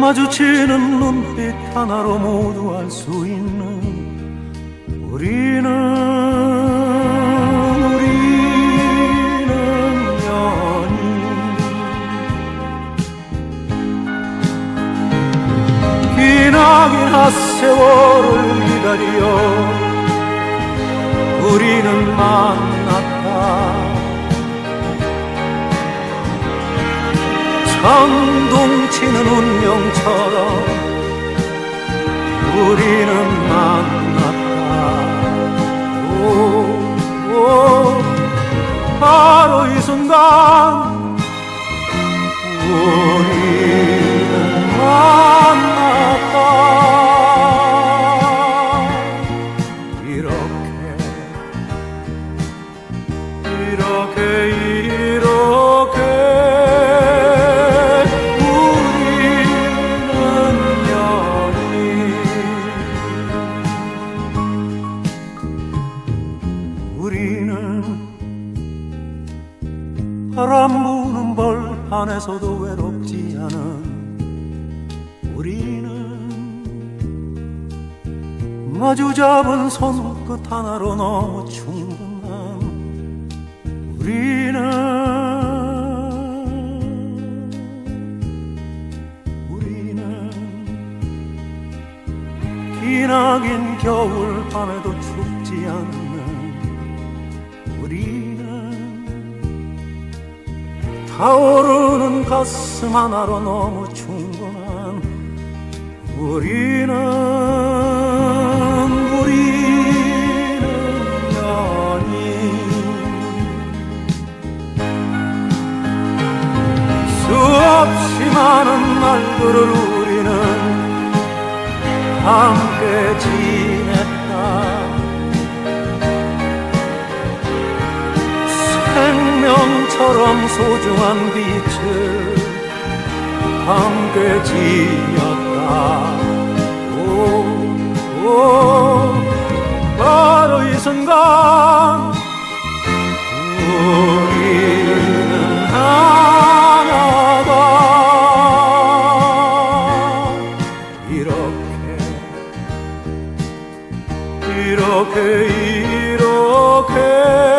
마주치는 눈빛 하나로 모두 알 수 있는 우리는 우리는 연인. 기나긴 핫세월을 천둥치는 운명처럼 우리는 만났다. 오, 오, 바로 이 순간 우리는 만났다. 이렇게 이렇게 우리는 바람 부는 벌 안에서도 외롭지 않은 우리는 마주 잡은 손끝 하나로 너무 충분한 우리는 기나긴 겨울 밤에도 춥지 않는 타오르는 가슴 하나로 너무 충분한 우리는 우리는 연인. 수없이 많은 날들을 우리는 함께 지냈다 생명처럼 소중한 빛을 함께 지었다. 오, 오, 바로 이 순간 우리는 하나다 이렇게 이렇게 이렇게